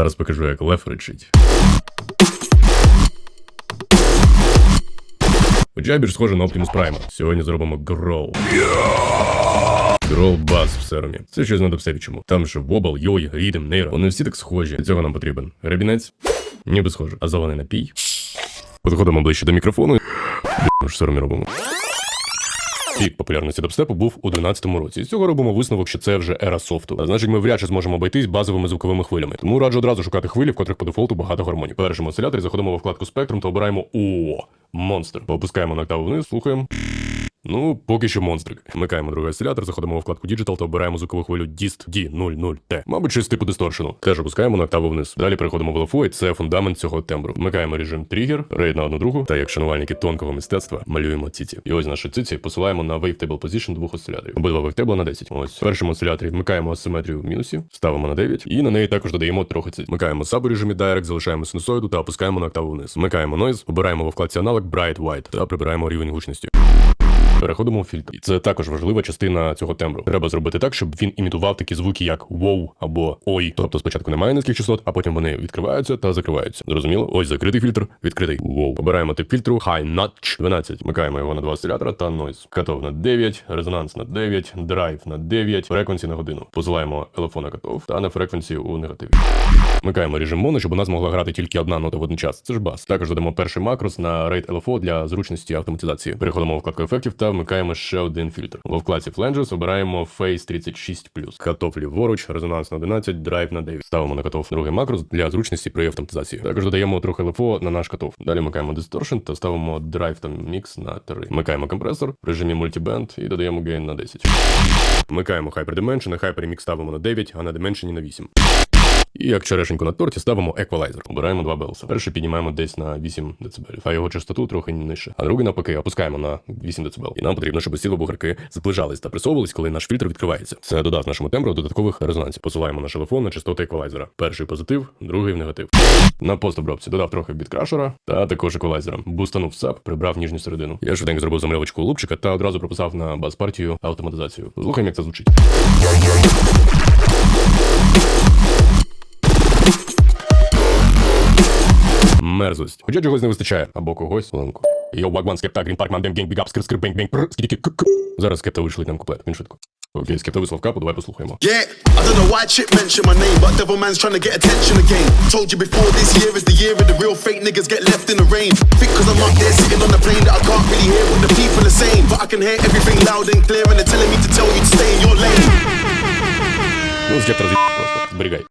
Зараз покажу, як лев речить. Хоча більш схоже на Optimus Prime. Сьогодні зробимо Grow. Grow Bass в серумі. Це щось на допсевічому. Там же Вобл, Йой, Рідем, Нейро. Вони всі так схожі. Для цього нам потрібен гребінець. Ніби схоже. А зелений напій. Підходимо ближче до мікрофону. Ми ж в серумі робимо. Пік популярності дабстепу був у 12-му році. З цього робимо висновок, що це вже ера софту. А значить, ми вряд чи зможемо обійтись базовими звуковими хвилями. Тому раджу одразу шукати хвилі, в котрих по дефолту багато гармонік. В першому осциляторі заходимо во вкладку спектрум та обираємо О, монстр. Опускаємо на октаву вниз, слухаємо. Ну, поки що монстрик. Вмикаємо другий осцилятор, заходимо во вкладку Digital та обираємо звукову хвилю DIST D00T. Мабуть, щось типу дисторшену. Теж опускаємо на октаву вниз. Далі переходимо в LFO, і це фундамент цього тембру. Вмикаємо режим тригер, рейд на одну другу, та як шанувальники тонкого мистецтва малюємо ціці. І ось наші ціці посилаємо на Wavetable Position двох осциляторів. Обидва Wavetable на 10. Ось в першому осциляторі вмикаємо асиметрію в мінусі, ставимо на 9, і на неї також додаємо трохи циць. Вмикаємо саб у режимі Direct, залишаємо синусоїду та опускаємо на октаву вниз. Вмикаємо Noise, обираємо во вкладці аналог Bright White та прибираємо рівень гучності. Переходимо в фільтр. Це також важлива частина цього тембру. Треба зробити так, щоб він імітував такі звуки, як воу або ой. Тобто спочатку немає низьких частот, а потім вони відкриваються та закриваються. Зрозуміло? Ось закритий фільтр, відкритий. Воу. Обираємо тип фільтру High Notch 12. Вмикаємо його на два осцилятора та noise. Катов на 9, резонанс на 9, драйв на 9, фреквенсі на годину. Посилаємо LFO на катов та на фреквенсі у негативі. Вмикаємо режим моно, щоб у нас могла грати тільки одна нота водночас. Це ж бас. Також додамо перший макрос на Rate LFO для зручності автоматизації. Переходимо в вкладку ефектів та вмикаємо ще один фільтр. Во вкладці Flanges обираємо Phase 36 Катов ліворуч, резонанс на 11, драйв на 9. Ставимо на катов другий макрос для зручності при автоматизації. Також додаємо трохи LFO на наш катов. Далі вмикаємо Distortion та ставимо драйв та мікс на 3. Вмикаємо компресор в режимі мультибенд і додаємо гейн на 10. Вмикаємо Hyper Dimension, Hyper Mix ставимо на 9, а на Dimension на 8. І як черешеньку на торті ставимо еквалайзер. Обираємо два белса. Перший піднімаємо десь на 8 дБ, а його частоту трохи нижче. А другий навпаки опускаємо на 8 дБ. І нам потрібно, щоб усі бугорки зближались та присовувались, коли наш фільтр відкривається. Це додасть нашому тембру додаткових резонансів. Посилаємо наш телефон на частоти еквалайзера. Перший позитив, другий в негатив. На постобробці додав трохи біткрашера та також еквалайзера. Бустанув сап, прибрав ніжню середину. Я швиденько зробив замальовочку лупчика та одразу прописав на бас-партію автоматизацію. Слухаємо, як це звучить. Мерзость. Хоча чогось не вистачає. Або когось. Ленку. Йо, вагван, скепта, грін парк, мандем, генг, бігап, скр, скр, бенг, бенг, пр, скідіки, к, к. Зараз скепта вишлить нам куплет. Він швидко. Окей, скепта вислов капу, давай послухаємо. Yeah, I don't know why Chip mentioned my name, but Devil Man's trying to get attention again. Told you before this year is the year of the real fake niggas get left in the rain. Think cause I'm up there sitting on the plane that I can't really hear what the people are saying, but I can hear everything loud and clear and they're telling me to tell you to stay in your lane. Ну, скепта роз'їб просто. Зберігай.